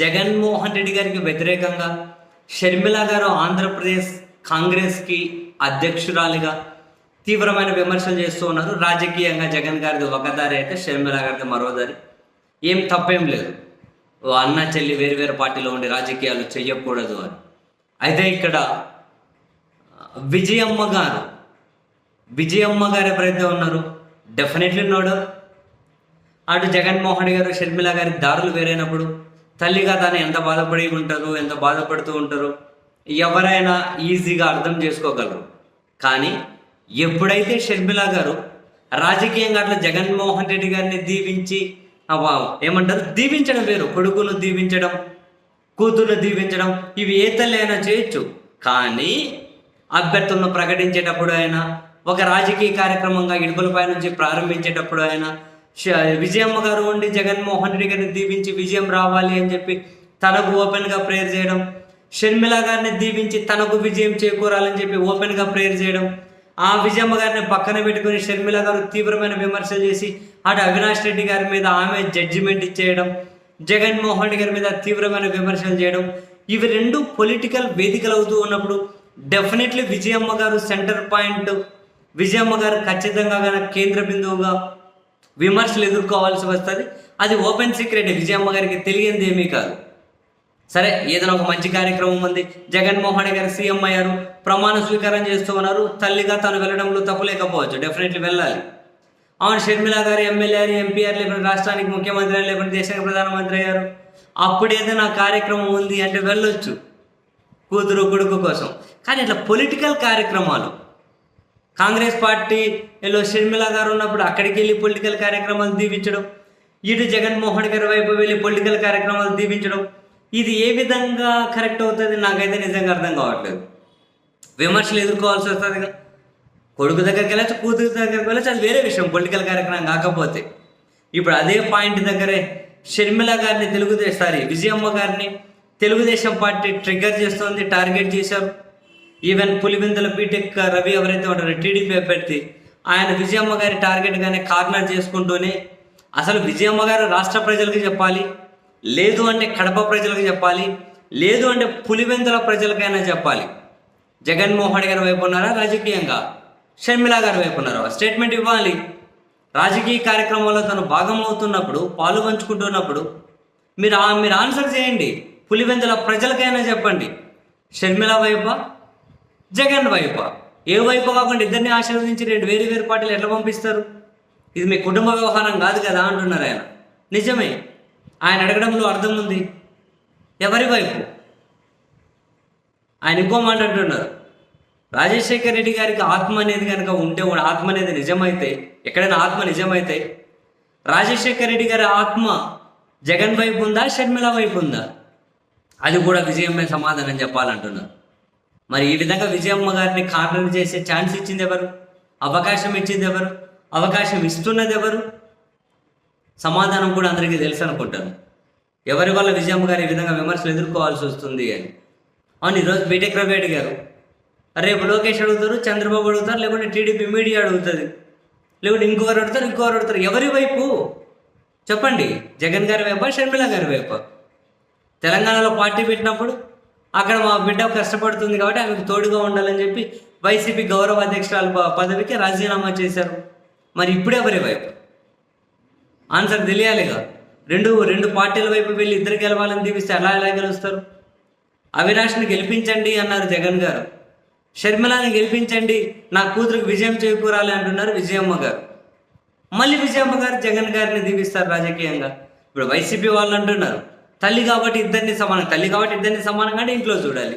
జగన్మోహన్ రెడ్డి గారికి వ్యతిరేకంగా షర్మిల గారు ఆంధ్రప్రదేశ్ కాంగ్రెస్కి అధ్యక్షురాలిగా తీవ్రమైన విమర్శలు చేస్తూ ఉన్నారు. రాజకీయంగా జగన్ గారిది ఒక దారి అయితే షర్మిల గారిది మరో దారి ఏం తప్పేం లేదు. అన్న చెల్లి వేరు వేరు పార్టీలో ఉండి రాజకీయాలు చేయకూడదు అని. అయితే ఇక్కడ విజయమ్మ గారు విజయమ్మ గారు ఎవరైతే ఉన్నారు డెఫినెట్లీ ఉన్నాడు అటు జగన్మోహన్ గారు షర్మిల గారి దారులు వేరైనప్పుడు తల్లిగా తాను ఎంత బాధపడి ఉంటారు ఎంత బాధపడుతూ ఉంటారు ఎవరైనా ఈజీగా అర్థం చేసుకోగలరు. కానీ ఎప్పుడైతే షర్మిలా గారు రాజకీయంగా అట్లా జగన్మోహన్ రెడ్డి గారిని దీవించి ఏమంటారు? దీవించడం వేరు. కొడుకును దీవించడం కూతుర్లు దీవించడం ఇవి ఏ తల్లి అయినా చేయొచ్చు. కానీ అభ్యర్థులను ప్రకటించేటప్పుడు అయినా ఒక రాజకీయ కార్యక్రమంగా ఇడుపులపై నుంచి ప్రారంభించేటప్పుడు అయినా విజయమ్మ గారు ఉండి జగన్మోహన్ రెడ్డి గారిని దీవించి విజయం రావాలి అని చెప్పి తనకు ఓపెన్గా ప్రేయర్ చేయడం షర్మిల గారిని దీవించి తనకు విజయం చేకూరాలని చెప్పి ఓపెన్గా ప్రేయర్ చేయడం ఆ విజయమ్మ గారిని పక్కన పెట్టుకుని షర్మిల గారు తీవ్రమైన విమర్శలు చేసి అటు అవినాష్ రెడ్డి గారి మీద ఆమె జడ్జిమెంట్ ఇచ్చేయడం జగన్మోహన్ రెడ్డి గారి మీద తీవ్రమైన విమర్శలు చేయడం ఇవి రెండు పొలిటికల్ వేదికలు అవుతూ ఉన్నప్పుడు డెఫినెట్లీ విజయమ్మ గారు సెంటర్ పాయింట్ విజయమ్మ గారు ఖచ్చితంగా గనక కేంద్ర బిందువుగా విమర్శలు ఎదుర్కోవాల్సి వస్తుంది. అది ఓపెన్ సీక్రెట్ విజయమ్మ గారికి తెలియంది ఏమీ కాదు. సరే ఏదైనా ఒక మంచి కార్యక్రమం ఉంది. జగన్మోహన్ రెడ్డి గారు సీఎం అయ్యారు. ప్రమాణ స్వీకారం చేస్తూ ఉన్నారు. తల్లిగా తను వెళ్ళడంలో తప్పు లేకపోవచ్చు. డెఫినెట్లీ వెళ్ళాలి. అవును షర్మిల గారు ఎమ్మెల్యే గారు ఎంపీఆర్ లేకపోతే రాష్ట్రానికి ముఖ్యమంత్రి అయ్యారు, లేకుండా దేశానికి ప్రధానమంత్రి అయ్యారు. అప్పుడు ఏదైనా కార్యక్రమం ఉంది అంటే వెళ్ళొచ్చు. కూతురు కొడుకు కోసం. కానీ ఇట్లా పొలిటికల్ కార్యక్రమాలు కాంగ్రెస్ పార్టీలో షర్మిల గారు ఉన్నప్పుడు అక్కడికి వెళ్ళి పొలిటికల్ కార్యక్రమాలు దీవించడం ఇటు జగన్మోహన్ గారి వైపు వెళ్ళి పొలిటికల్ కార్యక్రమాలు దీవించడం ఇది ఏ విధంగా కరెక్ట్ అవుతుంది నాకైతే నిజంగా అర్థం కావట్లేదు. విమర్శలు ఎదుర్కోవాల్సి వస్తుంది కొడుకు దగ్గరికి వెళ్ళచ్చు కూతురు దగ్గరికి వెళ్ళచ్చు అది వేరే విషయం పొలిటికల్ కార్యక్రమం కాకపోతే. ఇప్పుడు అదే పాయింట్ దగ్గరే షర్మిల గారిని తెలుగుదేశం సారీ విజయమ్మ గారిని తెలుగుదేశం పార్టీ ట్రిగ్గర్ చేస్తోంది టార్గెట్ చేశారు. ఈవెన్ పులివెందుల బీటెక్ రవి ఎవరైతే ఉంటారో టీడీపీ అభ్యర్థి ఆయన విజయమ్మ గారి టార్గెట్గానే కార్నర్ చేసుకుంటూనే అసలు విజయమ్మ గారు రాష్ట్ర ప్రజలకు చెప్పాలి లేదు అంటే కడప ప్రజలకు చెప్పాలి లేదు అంటే పులివెందుల ప్రజలకైనా చెప్పాలి. జగన్మోహన్ గారి వైపు ఉన్నారా రాజకీయంగా? షర్మిల గారి వైపు ఉన్నారా? స్టేట్మెంట్ ఇవ్వాలి. రాజకీయ కార్యక్రమంలో తను భాగం అవుతున్నప్పుడు పాలు పంచుకుంటున్నప్పుడు మీరు మీరు ఆన్సర్ చేయండి. పులివెందుల ప్రజలకైనా చెప్పండి. షర్మిల వైపా? జగన్ వైపా. ఏ వైపు కాకుండా ఇద్దరిని ఆశీర్వదించి రెండు వేరు వేరు పార్టీలు ఎట్లా పంపిస్తారు? ఇది మీ కుటుంబ వ్యవహారం కాదు కదా అంటున్నారు ఆయన. నిజమే. ఆయన అడగడంలో అర్థం ఉంది. ఎవరి వైపు? ఆయన ఇంకో మాట అంటున్నారు. రాజశేఖర్ రెడ్డి గారికి ఆత్మ అనేది కనుక ఉంటే వాడు ఆత్మ అనేది నిజమైతే ఎక్కడైనా ఆత్మ నిజమైతే రాజశేఖర్ రెడ్డి గారి ఆత్మ జగన్ వైపు ఉందా షర్మిల వైపు ఉందా? అది కూడా విజయమే సమాధానం చెప్పాలంటున్నారు. మరి ఈ విధంగా విజయమ్మ గారిని కార్నర్ చేసే ఛాన్స్ ఇచ్చింది ఎవరు? అవకాశం ఇచ్చింది ఎవరు? అవకాశం ఇస్తున్నది ఎవరు? సమాధానం కూడా అందరికీ తెలుసు అనుకుంటాను. ఎవరి వల్ల విజయమ్మ గారు ఈ విధంగా విమర్శలు ఎదుర్కోవాల్సి వస్తుంది అని. అవును ఈరోజు బీటెక్ రవి అడిగారు రేపు లోకేష్ అడుగుతారు చంద్రబాబు అడుగుతారు లేకుంటే టీడీపీ మీడియా అడుగుతుంది లేకుంటే ఇంకొకరు అడుగుతారు ఇంకొకరు అడుగుతారు. ఎవరి వైపు? చెప్పండి. జగన్ గారి వైపా షర్మిల గారి వైపా? తెలంగాణలో పార్టీ పెట్టినప్పుడు అక్కడ మా బిడ్డ కష్టపడుతుంది కాబట్టి ఆమెకు తోడుగా ఉండాలని చెప్పి వైసీపీ గౌరవ అధ్యక్షురాలు పదవికి రాజీనామా చేశారు. మరి ఇప్పుడు ఎవరి వైపు? ఆన్సర్ తెలియాలిగా రెండు రెండు పార్టీల వైపు వెళ్ళి ఇద్దరు గెలవాలని దీపిస్తే అలా ఎలా గెలుస్తారు? అవినాష్ని గెలిపించండి అన్నారు జగన్ గారు. షర్మిలాని గెలిపించండి నా కూతురికి విజయం చేకూరాలి అంటున్నారు విజయమ్మ గారు. మళ్ళీ విజయమ్మ గారు జగన్ గారిని దీపిస్తారు రాజకీయంగా. ఇప్పుడు వైసీపీ వాళ్ళు అంటున్నారు తల్లి కాబట్టి ఇద్దరిని సమానం. తల్లి కాబట్టి ఇద్దరిని సమానంగా అంటే ఇంట్లో చూడాలి.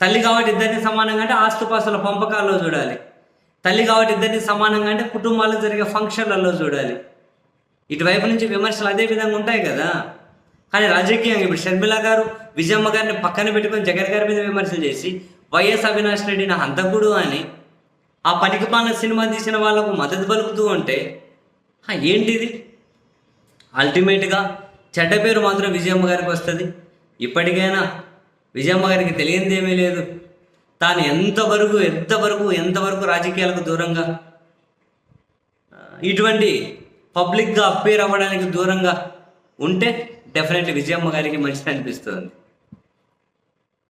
తల్లి కాబట్టి ఇద్దరిని సమానంగా అంటే ఆస్తుపాస్తుల పంపకాల్లో చూడాలి. తల్లి కాబట్టి ఇద్దరిని సమానంగా అంటే కుటుంబాల్లో జరిగే ఫంక్షన్లలో చూడాలి. ఇటువైపు నుంచి విమర్శలు అదే విధంగా ఉంటాయి కదా. కానీ రాజకీయంగా ఇప్పుడు షర్మిల గారు విజయమ్మ గారిని పక్కన పెట్టుకొని జగన్ గారి మీద విమర్శలు చేసి వైఎస్ అవినాష్ రెడ్డిని హంతకుడు అని ఆ పనికిపాలన సినిమా తీసిన వాళ్ళకు మద్దతు పలుకుతూ ఉంటే ఏంటిది? అల్టిమేట్గా చెడ్డ పేరు మాత్రం విజయమ్మ గారికి వస్తుంది. ఇప్పటికైనా విజయమ్మ గారికి తెలియంది ఏమీ లేదు. తాను ఎంతవరకు ఎంతవరకు ఎంతవరకు రాజకీయాలకు దూరంగా ఇటువంటి పబ్లిక్గా అప్పేర్ అవ్వడానికి దూరంగా ఉంటే డెఫినెట్లీ విజయమ్మ గారికి మంచిది అనిపిస్తుంది.